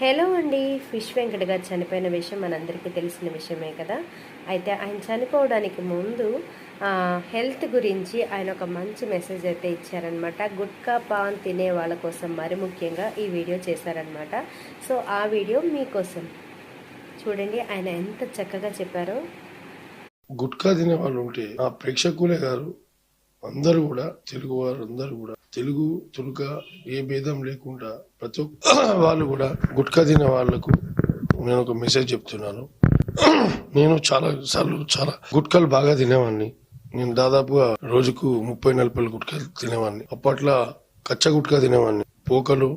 Hello అండి fish Venkata గారు చనిపోయిన విషయం మనందరికీ తెలిసిన విషయమే కదా? అయితే ఆయన చనిపోవడానికి ముందు హెల్త్ గురించి ఆయన ఒక మంచి మెసేజ్ అయితే ఇచ్చారనమాట గుట్కా పాన్ తినే వాళ్ళ కోసం మరి ముఖ్యంగా ఈ వీడియో చేశారనమాట సో ఆ వీడియో మీకోసం చూడండి ఆయన ఎంత చక్కగా చెప్పారో. గుట్కా తినే వాళ్ళు ఉంటే ఆ ప్రేక్షకులే గారు అందరూ కూడా తెలుగు వారు అందరూ కూడా తెలుగు తులుక ఏ భేదం లేకుండా ప్రతి ఒక్క వాళ్ళు కూడా గుట్కా తినే వాళ్ళకు నేను ఒక మెసేజ్ చెప్తున్నాను. నేను చాలా సార్లు చాలా గుట్కాలు బాగా తినేవాడిని నేను దాదాపుగా రోజుకు ముప్పై నలభై గుట్కాలు తినేవాడిని అప్పట్లో కచ్చ గుట్కా తినేవాడిని పోకలు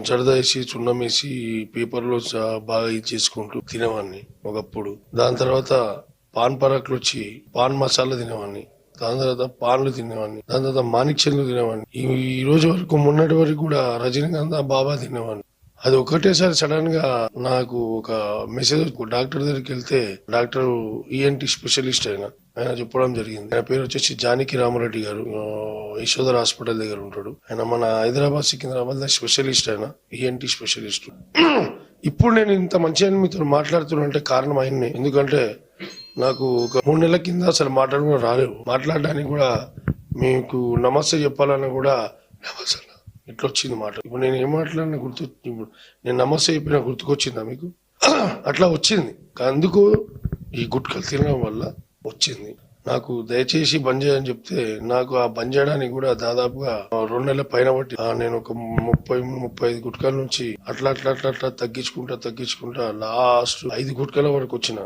జడద వేసి చున్నం వేసి పేపర్లో బాగా ఇది చేసుకుంటూ తినేవాడిని ఒకప్పుడు. దాని తర్వాత పాన్ పరాకులు వచ్చి పాన్ మసాలా తినేవాడిని దాని తర్వాత పాన్లు తినేవాడిని. దాని తర్వాత మాణిక్యంలు తినేవాడిని. ఈ రోజు వరకు మొన్నటి వరకు కూడా రజనీకాంత్ బాబా తినేవాడిని. అది ఒకటేసారి సడన్గా నాకు ఒక మెసేజ్ డాక్టర్ దగ్గరికి వెళ్తే డాక్టర్ ఈఎన్టీ స్పెషలిస్ట్ ఆయన ఆయన చెప్పడం జరిగింది. ఆయన పేరు వచ్చేసి జానకి రామరెడ్డి గారు. ఆ, యశోదర్ హాస్పిటల్ దగ్గర ఉంటాడు. ఆయన మన హైదరాబాద్ సికింద్రాబాద్ స్పెషలిస్ట్ ఆయన ఈఎన్టీ స్పెషలిస్ట్ ఇప్పుడు నేను ఇంత మంచిగా మీతో మాట్లాడుతున్నా అంటే కారణం ఆయన్ని. ఎందుకంటే నాకు ఒక మూడు నెలల కింద అసలు మాటలు కూడా రాలేవు. మాట్లాడడానికి కూడా మీకు నమస్తే చెప్పాలన్నా కూడా నమస్తే ఇట్లా వచ్చింది మాట? ఇప్పుడు నేను ఏం మాట్లాడినా గుర్తు ఇప్పుడు నేను నమస్తే చెప్పినా గుర్తుకొచ్చిందా మీకు? అట్లా వచ్చింది. అందుకు ఈ గుట్కలు తినడం వల్ల వచ్చింది. నాకు దయచేసి బంద్ చేయని చెప్తే నాకు ఆ బంద్ చేయడానికి కూడా దాదాపుగా రెండు నెలల పైన బట్టి నేను ఒక ముప్పై ముప్పై ఐదు గుట్కాల నుంచి అట్లా అట్లా అట్లా అట్లా తగ్గించుకుంటా తగ్గించుకుంటా లాస్ట్ ఐదు గుట్కాల వరకు వచ్చిన.